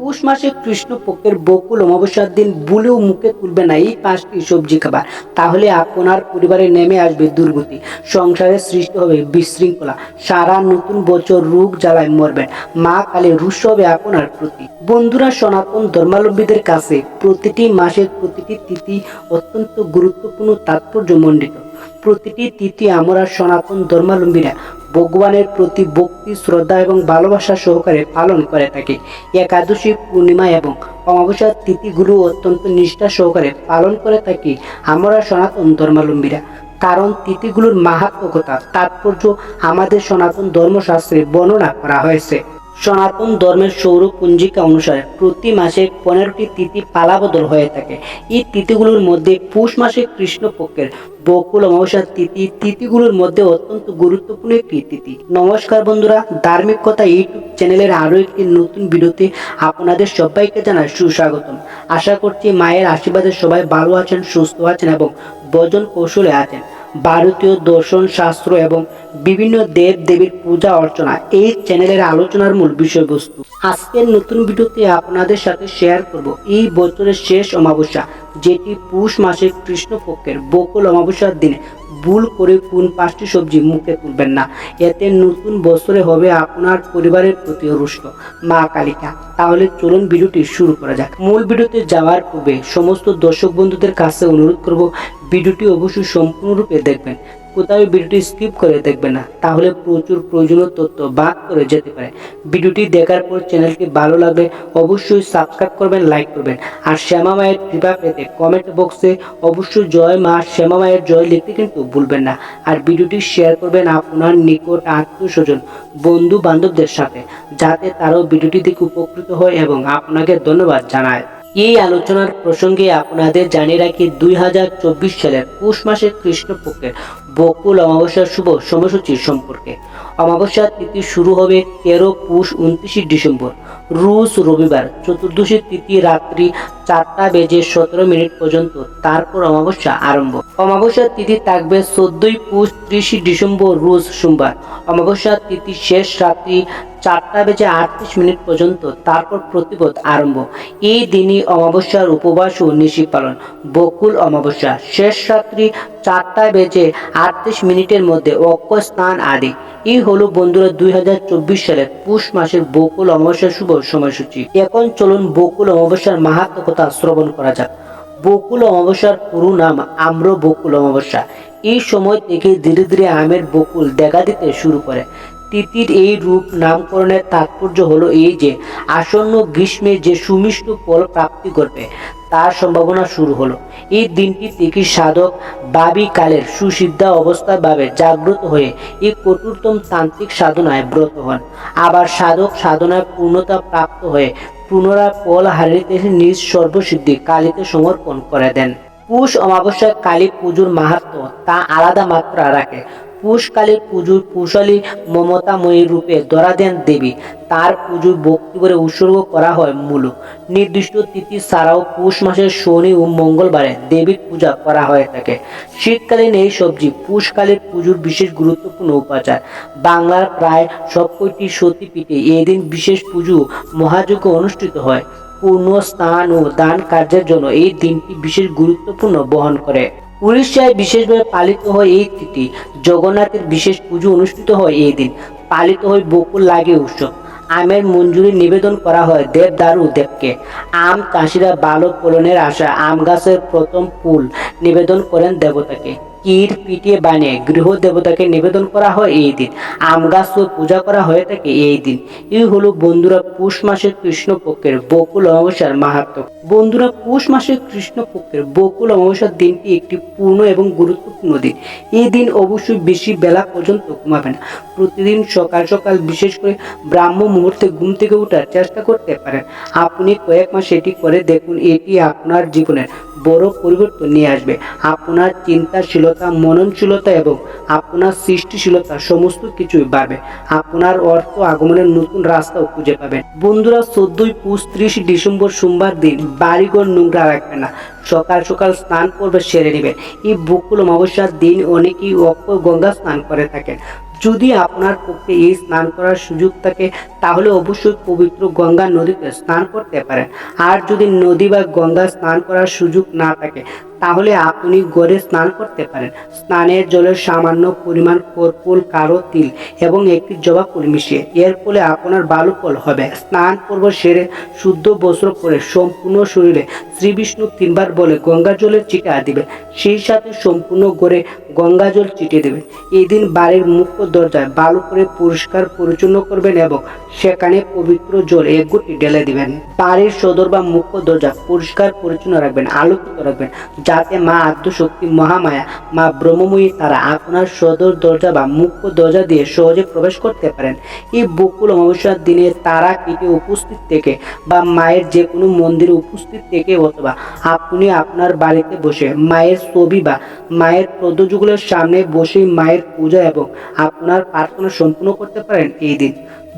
পৌষ মাসে কৃষ্ণপক্ষের বকুল অমাবস্যার দিন বুলেও মুখে তুলবে না এই পাঁচটি সবজি খাবার। তাহলে আপনার পরিবারে নেমে আসবে দুর্গতি। সংসারে সৃষ্টি হবে বিশৃঙ্খলা। সারা নতুন বছর রোগ জ্বালায় মরবেন। মা কালী রুশ হবে আপনার প্রতি। বন্ধুরা, সনাতন ধর্মাবলম্বীদের কাছে প্রতিটি মাসের প্রতিটি তিথি অত্যন্ত গুরুত্বপূর্ণ তাৎপর্যমণ্ডিত। প্রতিটি তিথি আমরা সনাতন ধর্মাবলম্বীরা ভগবানের প্রতি ভক্তি, শ্রদ্ধা এবং ভালোবাসা সহকারে পালন করে থাকে। একাদশী, পূর্ণিমা এবং অমাবস্যার তিথিগুলো অত্যন্ত নিষ্ঠা সহকারে পালন করে থাকি আমরা সনাতন ধর্মাবলম্বীরা। কারণ তিথিগুলোর মাহাত্মকতা তাৎপর্য আমাদের সনাতন ধর্মশাস্ত্রে বর্ণনা করা হয়েছে। সনাতন ধর্মের সৌর পঞ্জিকা অনুসারে প্রতি মাসে পনেরোটি তিথি পালাবদল হয়ে থাকে। এই তিথিগুলোর মধ্যে পুষ মাসে কৃষ্ণপক্ষের বকুল অমাবস্যার তিথি, তিথিগুলোর মধ্যে অত্যন্ত গুরুত্বপূর্ণ একটি তিথি। নমস্কার বন্ধুরা, ধার্মিক কথা ইউটিউব চ্যানেলের আরও একটি নতুন ভিডিওতে আপনাদের সবাইকে জানাই সুস্বাগতম। আশা করছি মায়ের আশীর্বাদে সবাই ভালো আছেন, সুস্থ আছেন এবং বজন কৌশলে আছেন। ভারতীয় দর্শন শাস্ত্র এবং বিভিন্ন দেব দেবীর পূজা অর্চনা এই চ্যানেলের আলোচনার মূল বিষয়বস্তু। আজকের নতুন ভিডিওতে আপনাদের সাথে শেয়ার করব এই বছরের শেষ অমাবস্যা, যেটি পুষ মাসের কৃষ্ণপক্ষের বকুল অমাবস্যার দিনে ভুল করে কোন পাঁচটি সবজি মুখে তুলবেন না। এতে নতুন বছরে হবে আপনার পরিবারের প্রতি রুষ্ট। মা কালিকা, তাহলে চলুন ভিডিওটি শুরু করা যাক। মূল ভিডিওতে যাওয়ার পূর্বে সমস্ত দর্শক বন্ধুদের কাছে অনুরোধ করব, ভিডিওটি অবশ্যই সম্পূর্ণরূপে দেখবেন। কোথাও ভিডিওটি স্কিপ করে দেখবেন না, তাহলে প্রচুর প্রয়োজনীয় তথ্য বাদ করে যেতে পারে। ভিডিওটি দেখার পর চ্যানেলটি ভালো লাগলে অবশ্যই সাবস্ক্রাইব করবেন লাইক করবেন। আর শ্যামা মায়ের কৃপা পেতে কমেন্ট বক্সে অবশ্যই জয় মা শ্যামা মায়ের জয় লিখতে কিন্তু ভুলবেন না। আর ভিডিওটি শেয়ার করবেন আপনার নিকট আত্মীয় স্বজন বন্ধু বান্ধবদের সাথে, যাতে তারাও ভিডিওটি দেখে উপকৃত হয় এবং আপনাকে ধন্যবাদ জানায়। এই আলোচনার প্রসঙ্গে আপনাদের জানিয়ে রাখি দুই হাজার চব্বিশ সালের পৌষ মাসের কৃষ্ণপক্ষের বকুল অমাবস্যার শুভ সময়সূচি সম্পর্কে। অমাবস্যার তিথি শুরু হবে তেরো পৌষ উনত্রিশে ডিসেম্বর রুশ রবিবার, চতুর্দশী তিথি রাত্রি চারটা বেজে সতেরো মিনিট পর্যন্ত, তারপর অমাবস্যা আরম্ভ। অমাবস্যার তিথি থাকবে চোদ্দই পৌষ ত্রিশে ডিসেম্বর, রোজ সোমবার। অমাবস্যার তিথি শেষ রাত্রি চারটা বেজে আটত্রিশ মিনিট পর্যন্ত তারপর প্রতিপদ আরম্ভ। এই দিনই অমাবস্যার উপবাস ও নিশি পালন। বকুল অমাবস্যা। শেষ রাত্রি চারটা বেজে আটত্রিশ মিনিটের মধ্যে অক্ষয় স্নান আদি। এই হলো বন্ধুরা দুই হাজার চব্বিশ সালের পুষ মাসের বকুল অমাবস্যার শুভ সময়সূচি। এখন চলুন বকুল অমাবস্যার মাহাত্মকতা শ্রবণ করা যাক। বকুল অমাবস্যার পুরো নাম আম্র বকুল অমাবস্যা। এই সময় থেকে ধীরে ধীরে আমের বকুল দেখা দিতে শুরু করে। তিথির এই রূপ নামকরণের তাৎপর্য হলো এই যে, আসন্ন গ্রীষ্মে যে সুমিষ্ট ফল প্রাপ্তি করবে তার সম্ভাবনা শুরু হলো। এই দিনটি থেকে সাধক বাবি কালের সুসিদ্ধা অবস্থার ভাবে জাগ্রত হয়ে এই কঠোরতম তান্ত্রিক সাধনায় ব্রত হন। আবার সাধক সাধনায় পূর্ণতা প্রাপ্ত হয়ে পুনরায় ফল হারিতে নিজ সর্বসিদ্ধি কালীতে সমর্পণ করে দেন। পুষ অমাবস্যায় কালী পুজোর মাহাত্ম তা আলাদা মাত্রা রাখে। পুষকালীর পুজোর কুশলী মমতাময়ী রূপে ধরা দেন দেবী। তার পুজো ভক্তি করে উৎসর্গ করা হয় মূল। নির্দিষ্ট তিথি ছাড়াও পুষ মাসের শনি ও মঙ্গলবারে দেবীর পূজা করা হয়ে থাকে শীতকালীন এই সবজি পুষকালের পুজোর বিশেষ গুরুত্বপূর্ণ উপাচার। বাংলার প্রায় সব কয়টি সতীপীঠে এই দিন বিশেষ পুজো মহাযজ্ঞ অনুষ্ঠিত হয়। পূর্ণ স্নান ও দান কার্যের জন্য এই দিনটি বিশেষ গুরুত্বপূর্ণ বহন করে। উড়িষ্যায় বিশেষভাবে পালিত হয় এই তিথি, জগন্নাথের বিশেষ পুজো অনুষ্ঠিত হয় এই দিন। পালিত হয় বকুল লাগে উৎসব। আমের মঞ্জুরি নিবেদন করা হয় দেব দারু দেবকে। আম চাষিরা ভালো ফলনের আশা আম গাছের প্রথম ফুল নিবেদন করেন দেবতাকে। কীর পিটিয়ে বানিয়ে গৃহ দেবতাকে নিবেদন করা হয় এই দিন। আম গাছ পূজা করা হয়ে থাকে এই দিন। এই হলো বন্ধুরা পুষ মাসের কৃষ্ণপক্ষের বকুল অমাবস্যার মাহাত্ম। বন্ধুরা, পৌষ মাসের কৃষ্ণপক্ষের বকুল অমাবস্যার দিনটি একটি পূর্ণ এবং গুরুত্বপূর্ণ দিন। এই দিন অবশ্যই বেশি বেলা পর্যন্ত ঘুমাবেন প্রতিদিন সকাল সকাল বিশেষ করে ব্রাহ্ম মুহূর্তে ঘুম থেকে ওঠার চেষ্টা করতে পারেন। আপনি কয়েক মাস এটি করে দেখুন, এটি আপনার জীবনের বড় পরিবর্তন নিয়ে আসবে। আপনার চিন্তাশীলতা, মননশীলতা এবং আপনার সৃষ্টিশীলতা সমস্ত কিছুই বাড়বে। আপনার অর্থ আগমনের নতুন রাস্তাও খুঁজে পাবেন। বন্ধুরা, চোদ্দই পুষ ত্রিশ ডিসেম্বর সোমবার দিন। বাড়িঘর নোংরা রাখবেন না। সকাল সকাল স্নান করবে, সেরে নেবেন এই বকুল অমাবস্যার দিন অনেকেই অক্ষয় গঙ্গা স্নান করে থাকেন। যদি আপনার পক্ষে এই স্নান করার সুযোগ থাকে, তাহলে অবশ্যই পবিত্র গঙ্গা নদীতে স্নান করতে পারেন। আর যদি নদী বা গঙ্গা স্নান করার সুযোগ না থাকে তাহলে আপনি গড়ে স্নান করতে পারেন। স্নানের জলের সামান্য পরিমাণ কর্পুল কারও তিল এবং একটি জবা ফুল মিশিয়ে। এর ফলে আপনার বালু ফল হবে। স্নান পর্ব সেরে শুদ্ধ বস্ত্র পরে সম্পূর্ণ শরীরে শ্রী বিষ্ণু তিনবার বলে গঙ্গা জলের চিটা দিবে। সেই সাথে সম্পূর্ণ গড়ে গঙ্গা জল চিটে দেবেন এই দিন বাড়ির মুখ্য দরজায় বালু করে পরিষ্কার পরিচ্ছন্ন করবেন এবং সেখানে পবিত্র জল এক গুটি ঢেলে দিবেন। বাড়ির সদর বা মুখ্য দরজা পরিষ্কার পরিচ্ছন্ন রাখবেন, আলোকিত রাখবেন। যাতে মা আত্মশক্তি মহামায়া, মা ব্রহ্মময়ী তারা আপনার সদর দরজা বা মুখ্য দরজা দিয়ে সহজে প্রবেশ করতে পারেন। এই বকুল অমাবস্যার দিনে তারা পিঠে উপস্থিত থেকে বা মায়ের যে কোনো মন্দিরে উপস্থিত থেকে অথবা আপনি আপনার বাড়িতে বসে মায়ের ছবি বা মায়ের পদযুগলের সামনে বসে মায়ের পূজা এবং আপনার প্রার্থনা সম্পূর্ণ করতে পারেন এই দিন।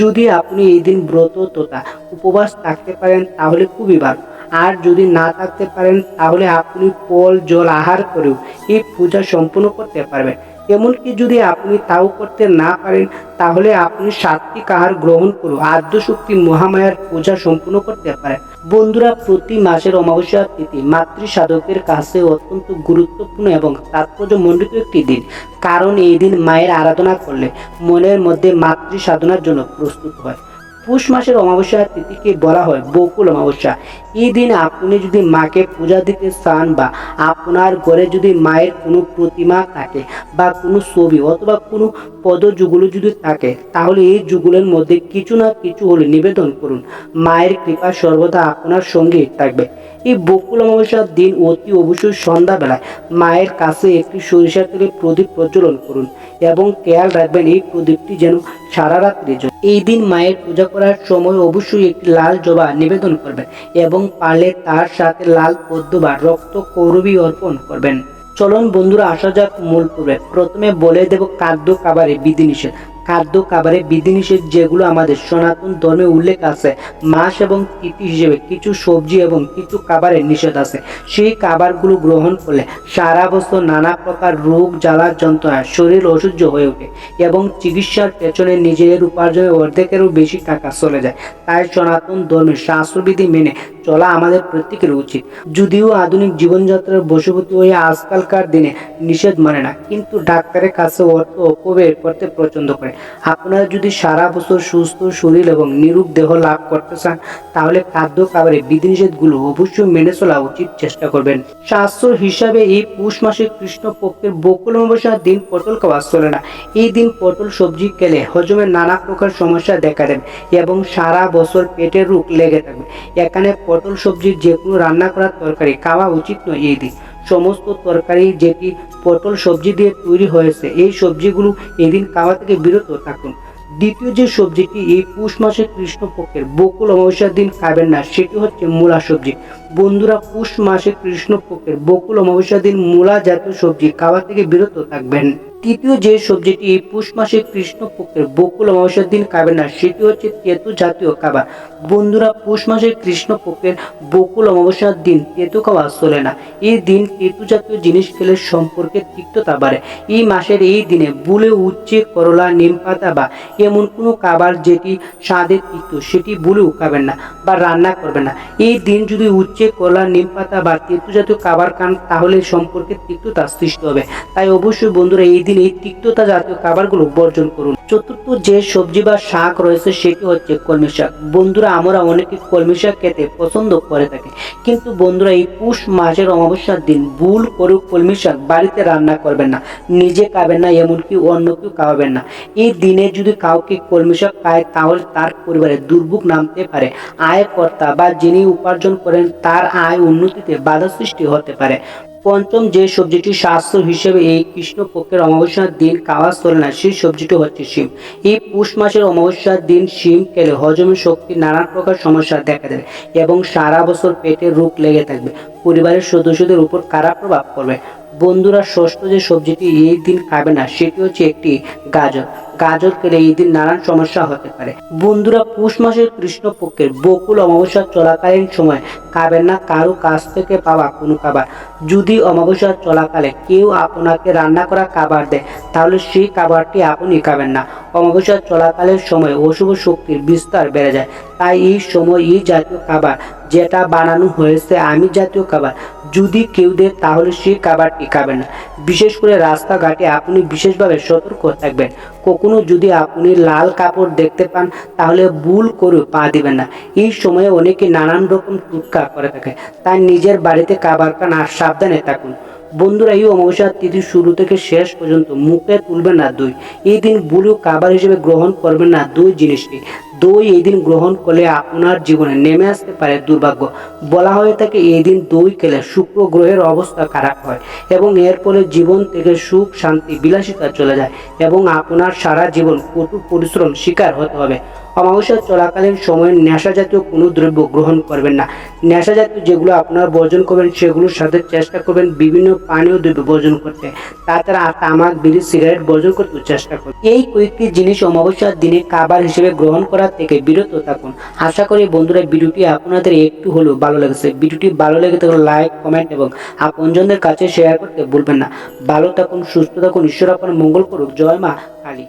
যদি আপনি এই দিন ব্রত তথা উপবাস থাকতে পারেন, তাহলে খুবই ভালো। আর যদি না থাকতে পারেন, তাহলে আপনি ফল জল, আহার করেও এই পূজা সম্পূর্ণ করতে পারবেন। এমনকি যদি আপনি তাও করতে না পারেন, তাহলে আপনি সাত্বিক আহার গ্রহণ করে আদ্যশক্তি মহামায়ার পূজা সম্পূর্ণ করতে পারেন। বন্ধুরা, প্রতি মাসের অমাবস্যা তিথি মাতৃ সাধকের কাছে অত্যন্ত গুরুত্বপূর্ণ এবং তাৎপর্য তাৎপর্যমণ্ডিত একটি দিন। কারণ এই দিন মায়ের আরাধনা করলে মনের মধ্যে মাতৃ সাধনার জন্য প্রস্তুত হয়। পুষ মাসের অমাবস্যা তিথিকে বলা হয় বকুল অমাবস্যা। এই দিন আপনি যদি মাকে পূজা দিতে চান বা আপনার ঘরে যদি মায়ের কোনো প্রতিমা থাকে বা কোনো ছবি অথবা কোনো পদযুগল যদি থাকে, তাহলে এই যুগলের মধ্যে কিছু না কিছু হলে নিবেদন করুন। মায়ের কৃপা সর্বদা আপনার সঙ্গে থাকবে। এই বকুল অমাবস্যার দিন অতি অবশ্যই সন্ধ্যাবেলায় মায়ের কাছে একটি সরিষা তেলের প্রদীপ প্রজ্বলন করুন এবং খেয়াল রাখবেন এই প্রদীপটি যেন সারা রাত্রি। এই দিন মায়ের পূজা করার সময় অবশ্যই একটি লাল জবা নিবেদন করবেন এবং পালে তার সাথে লাল পদ্ম বা রক্ত কৌরবী অর্পণ করবেন। চলুন বন্ধুরা, আসা যাক মূল পূর্বে। প্রথমে বলে দেব খাদ্য খাবারে বিধিনিষেধ। খাদ্য খাবারে বিধিনিষেধ যেগুলো আমাদের সনাতন ধর্মে উল্লেখ আছে মাস এবং তিথি হিসেবে কিছু সবজি এবং কিছু খাবারের নিষেধ আছে। সেই খাবারগুলো গ্রহণ করলে সারা বছর নানা প্রকার রোগ, জ্বালা, যন্ত্রণা, শরীর অসহ্য হয়ে ওঠে এবং চিকিৎসার পেছনে নিজের উপার্জনের অর্ধেকেরও বেশি টাকা চলে যায়। তাই সনাতন ধর্মের শাস্ত্রবিধি মেনে চলা আমাদের প্রত্যেকের উচিত। যদিও আধুনিক জীবনযাত্রার বশবর্তী হয়ে আজকালকার দিনে নিষেধ মানে না, কিন্তু ডাক্তারের কাছে অর্থ অপব্যয় করতে পছন্দ করে। আপনারা যদি সারা বছর সুস্থ শরীর এবং নিরূপ দেহ লাভ করতে চান, তাহলে খাদ্য খাবারের বিধিনিষেধগুলো অবশ্যই মেনে চলা উচিত চেষ্টা করবেন। শাস্ত্র হিসাবে এই পুষ মাসে কৃষ্ণপক্ষের বকুল অমাবস্যার দিন পটল খাওয়া চলে না। এই দিন পটল, সবজি খেলে হজমের নানা প্রকার সমস্যা দেখা দেবে এবং সারা বছর পেটের রোগ লেগে থাকবে। এখানে পটল, সবজির যে কোনো রান্না করার তরকারি খাওয়া উচিত নয় এই দিন। সমস্ত তরকারি যেটি পটল সবজি দিয়ে তৈরি হয়েছে। এই সবজিগুলো এদিন খাওয়া থেকে বিরত থাকুন। দ্বিতীয় যে সবজিটি এই পুষ মাসে কৃষ্ণপক্ষের বকুল অমাবস্যার দিন খাবেন না, সেটি হচ্ছে মূলা সবজি। বন্ধুরা, পুষ মাসে কৃষ্ণপক্ষের বকুল অমাবস্যার দিন মূলা জাতীয় সবজি খাওয়া থেকে বিরত থাকবেন। তৃতীয় যে সবজিটি পুষ মাসে কৃষ্ণপক্ষের বকুল অমাবস্যার দিন খাবেন না, সেটি হচ্ছে তেতু জাতীয় খাবার। বন্ধুরা, পুষ মাসে কৃষ্ণপক্ষের বকুল অমাবস্যার দিন তেতু খাওয়া চলে না। এই দিন তেতু জাতীয় জিনিস খেলে সম্পর্কে তিক্ততা বাড়ে। এই মাসের এই দিনে বুলে উচ্ছে, করলা নিম পাতা বা এমন কোনো খাবার যেটি স্বাদে তিক্ত, সেটি বুলেও খাবেন না বা রান্না করবেন না। এই দিন যদি উচ্ছে, করলা নিম পাতা বা তেতু জাতীয় খাবার খান, তাহলে সম্পর্কে তিক্ততা সৃষ্টি হবে। তাই অবশ্যই বন্ধুরা, এই দিন এই তিক্ততা জাতীয় খাবারগুলো বর্জন করুন। চতুর্থ যে সবজি বা শাক রয়েছে সেটি হচ্ছে কলমি শাক। বন্ধুরা, আমরা অনেকে কলমি শাক খেতে পছন্দ করে থাকি। কিন্তু বন্ধুরা, এই পুষ মাসের অমাবস্যার দিন ভুল করেও কলমি শাক বাড়িতে রান্না করবেন না। নিজে খাবেন না, এমনকি অন্য কেউ খাওয়াবেন না। এই দিনে যদি কাউকে কলমি শাক খায়, তাহলে তার পরিবারে দুর্ভোগ নামতে পারে। আয়কর্তা বা যিনি উপার্জন করেন, তার আয় উন্নতিতে বাধা সৃষ্টি হতে পারে। পঞ্চম যে সবজিটি স্বাস্থ্য হিসেবে এই কৃষ্ণপক্ষের অমাবস্যার দিন খাওয়া চলে না সেই সবজিটি হচ্ছে শিম। এই পুষ মাসের অমাবস্যার দিন শিম খেলে হজমের শক্তি, নানান প্রকার সমস্যা দেখা দেবে এবং সারা বছর পেটে রোগ লেগে থাকবে। পরিবারের সদস্যদের উপর খারাপ প্রভাব পড়বে। বন্ধুরা ষষ্ঠ যে সবজিটি এই দিন খাবে না, সেটি হচ্ছে একটি গাজর। গাজর খেলে এই দিন নানান সমস্যা হতে পারে। বন্ধুরা পুষ মাসের কৃষ্ণপক্ষের বকুল অমাবস্যা চলাকালীন সময় খাবেন না, কারও কাছ থেকে পাওয়া কোনো খাবার। যদি অমাবস্যা চলাকালে কেউ আপনাকে রান্না করা খাবার দেয়, তাহলে সেই খাবারটি আপনি খাবেন না। অমাবস্যা চলাকালের সময় অশুভ শক্তির বিস্তার বেড়ে যায়। তাই এই সময় এই জাতীয় খাবার যেটা বানানো হয়েছে, আমি জাতীয় খাবার যদি কেউ দেয়, তাহলে সেই খাবারটি খাবেন না? বিশেষ করে রাস্তাঘাটে আপনি বিশেষভাবে সতর্ক থাকবেন। কখনো যদি আপনি লাল কাপড় দেখতে পান, তাহলে ভুল করে পা দিবেন না। এই সময়ে অনেকে নানান রকম টুটকা করে থাকে। তাই নিজের বাড়িতে খাবার খান আর সাবধানে থাকুন। বন্ধুরা, এই অমাবস্যার তিথি শুরু থেকে শেষ পর্যন্ত মুখে তুলবেন না দই। এই দিন বুলু কাবার হিসেবে গ্রহণ করবেন না দই জিনিসটি। দই এই দিন গ্রহণ করলে আপনার জীবনে নেমে আসতে পারে দুর্ভাগ্য। বলা হয়ে থাকে এই দিন দই খেলে শুক্র গ্রহের অবস্থা খারাপ হয় এবং এর ফলে জীবন থেকে সুখ, শান্তি, বিলাসিতা চলে যায় এবং আপনার সারা জীবন কঠোর পরিশ্রম শিকার হতে হবে। অমাবস্যা চলাকালীন সময়ে নেশা জাতীয় কোনো দ্রব্য গ্রহণ করবেন না। নেশা জাতীয় যেগুলো আপনারা বর্জন করবেন, সেগুলোর সাথে চেষ্টা করবেন বিভিন্ন পানীয় দ্রব্য বর্জন করতে। তাছাড়া তামাক, বিড়ি, সিগারেট বর্জন করতে চেষ্টা করবেন। এই কয়েকটি জিনিস অমাবস্যার দিনে খাবার হিসেবে গ্রহণ করার থেকে বিরত থাকুন। আশা করি বন্ধুরা, ভিডিওটি আপনাদের একটু হলেও ভালো লেগেছে। ভিডিওটি ভালো লেগে থাকলে লাইক, কমেন্ট এবং আপনজনদের কাছে শেয়ার করতে ভুলবেন না। ভালো থাকুন, সুস্থ থাকুন, ঈশ্বর আপনার মঙ্গল করুক। জয় মা কালী।